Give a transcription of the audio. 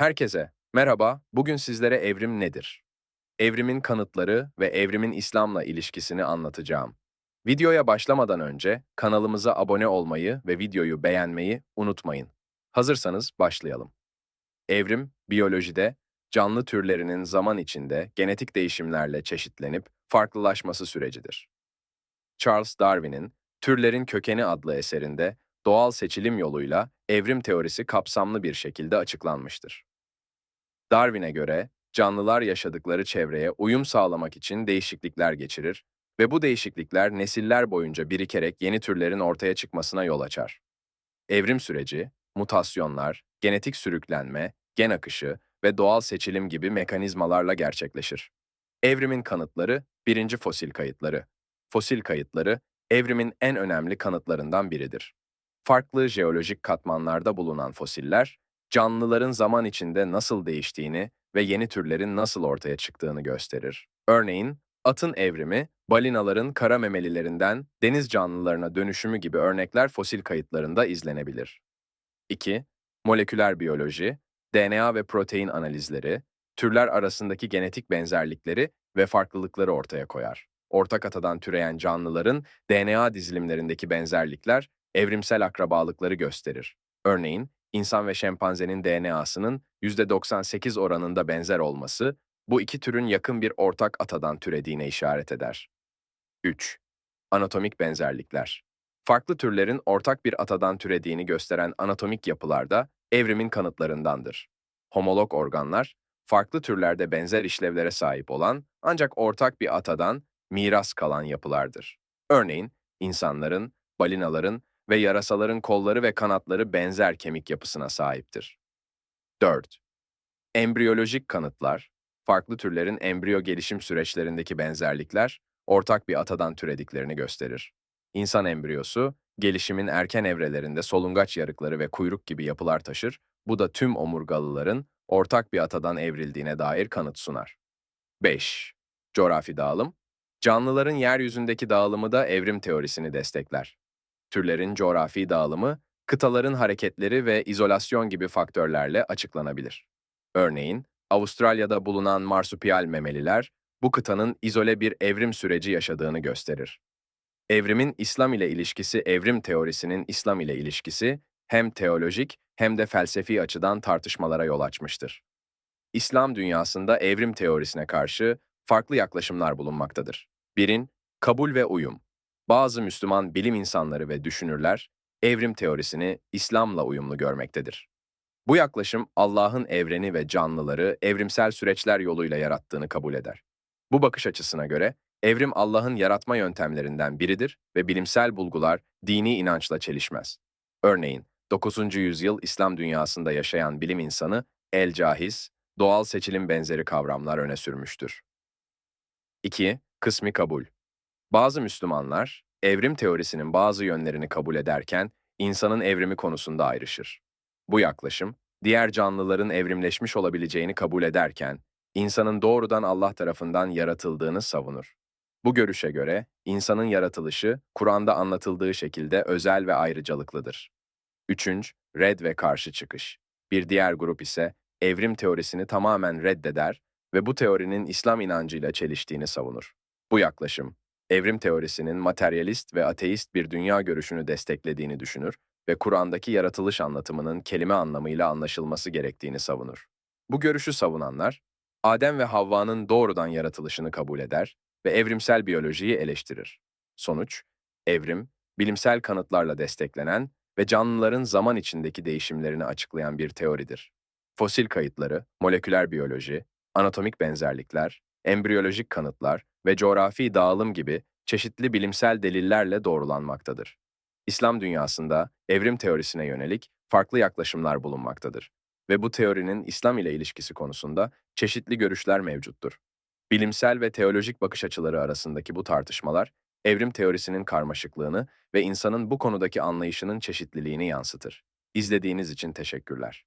Herkese merhaba. Bugün sizlere evrim nedir? Evrimin kanıtları ve evrimin İslam'la ilişkisini anlatacağım. Videoya başlamadan önce kanalımıza abone olmayı ve videoyu beğenmeyi unutmayın. Hazırsanız başlayalım. Evrim, biyolojide canlı türlerinin zaman içinde genetik değişimlerle çeşitlenip farklılaşması sürecidir. Charles Darwin'in Türlerin Kökeni adlı eserinde doğal seçilim yoluyla evrim teorisi kapsamlı bir şekilde açıklanmıştır. Darwin'e göre canlılar yaşadıkları çevreye uyum sağlamak için değişiklikler geçirir ve bu değişiklikler nesiller boyunca birikerek yeni türlerin ortaya çıkmasına yol açar. Evrim süreci, mutasyonlar, genetik sürüklenme, gen akışı ve doğal seçilim gibi mekanizmalarla gerçekleşir. Evrimin kanıtları, birinci fosil kayıtları. Fosil kayıtları, evrimin en önemli kanıtlarından biridir. Farklı jeolojik katmanlarda bulunan fosiller, canlıların zaman içinde nasıl değiştiğini ve yeni türlerin nasıl ortaya çıktığını gösterir. Örneğin, atın evrimi, balinaların kara memelilerinden deniz canlılarına dönüşümü gibi örnekler fosil kayıtlarında izlenebilir. 2. Moleküler biyoloji, DNA ve protein analizleri, türler arasındaki genetik benzerlikleri ve farklılıkları ortaya koyar. Ortak atadan türeyen canlıların DNA dizilimlerindeki benzerlikler evrimsel akrabalıkları gösterir. Örneğin, insan ve şempanzenin DNA'sının %98 oranında benzer olması, bu iki türün yakın bir ortak atadan türediğine işaret eder. 3. Anatomik benzerlikler. Farklı türlerin ortak bir atadan türediğini gösteren anatomik yapılarda evrimin kanıtlarındandır. Homolog organlar, farklı türlerde benzer işlevlere sahip olan ancak ortak bir atadan miras kalan yapılardır. Örneğin, insanların, balinaların ve yarasaların kolları ve kanatları benzer kemik yapısına sahiptir. 4. Embriyolojik kanıtlar, farklı türlerin embriyo gelişim süreçlerindeki benzerlikler, ortak bir atadan türediklerini gösterir. İnsan embriyosu, gelişimin erken evrelerinde solungaç yarıkları ve kuyruk gibi yapılar taşır, bu da tüm omurgalıların ortak bir atadan evrildiğine dair kanıt sunar. 5. Coğrafi dağılım, canlıların yeryüzündeki dağılımı da evrim teorisini destekler. Türlerin coğrafi dağılımı, kıtaların hareketleri ve izolasyon gibi faktörlerle açıklanabilir. Örneğin, Avustralya'da bulunan marsupial memeliler, bu kıtanın izole bir evrim süreci yaşadığını gösterir. Evrimin İslam ile ilişkisi, evrim teorisinin İslam ile ilişkisi hem teolojik hem de felsefi açıdan tartışmalara yol açmıştır. İslam dünyasında evrim teorisine karşı farklı yaklaşımlar bulunmaktadır. Birin, kabul ve uyum. Bazı Müslüman bilim insanları ve düşünürler evrim teorisini İslam'la uyumlu görmektedir. Bu yaklaşım Allah'ın evreni ve canlıları evrimsel süreçler yoluyla yarattığını kabul eder. Bu bakış açısına göre evrim Allah'ın yaratma yöntemlerinden biridir ve bilimsel bulgular dini inançla çelişmez. Örneğin 9. yüzyıl İslam dünyasında yaşayan bilim insanı El Cahiz, doğal seçilim benzeri kavramlar öne sürmüştür. 2. Kısmi kabul. Bazı Müslümanlar, evrim teorisinin bazı yönlerini kabul ederken, insanın evrimi konusunda ayrışır. Bu yaklaşım, diğer canlıların evrimleşmiş olabileceğini kabul ederken, insanın doğrudan Allah tarafından yaratıldığını savunur. Bu görüşe göre, insanın yaratılışı, Kur'an'da anlatıldığı şekilde özel ve ayrıcalıklıdır. Üçüncü, red ve karşı çıkış. Bir diğer grup ise, evrim teorisini tamamen reddeder ve bu teorinin İslam inancıyla çeliştiğini savunur. Bu yaklaşım, evrim teorisinin materyalist ve ateist bir dünya görüşünü desteklediğini düşünür ve Kur'an'daki yaratılış anlatımının kelime anlamıyla anlaşılması gerektiğini savunur. Bu görüşü savunanlar, Adem ve Havva'nın doğrudan yaratılışını kabul eder ve evrimsel biyolojiyi eleştirir. Sonuç, evrim, bilimsel kanıtlarla desteklenen ve canlıların zaman içindeki değişimlerini açıklayan bir teoridir. Fosil kayıtları, moleküler biyoloji, anatomik benzerlikler, embriyolojik kanıtlar ve coğrafi dağılım gibi çeşitli bilimsel delillerle doğrulanmaktadır. İslam dünyasında evrim teorisine yönelik farklı yaklaşımlar bulunmaktadır ve bu teorinin İslam ile ilişkisi konusunda çeşitli görüşler mevcuttur. Bilimsel ve teolojik bakış açıları arasındaki bu tartışmalar, evrim teorisinin karmaşıklığını ve insanın bu konudaki anlayışının çeşitliliğini yansıtır. İzlediğiniz için teşekkürler.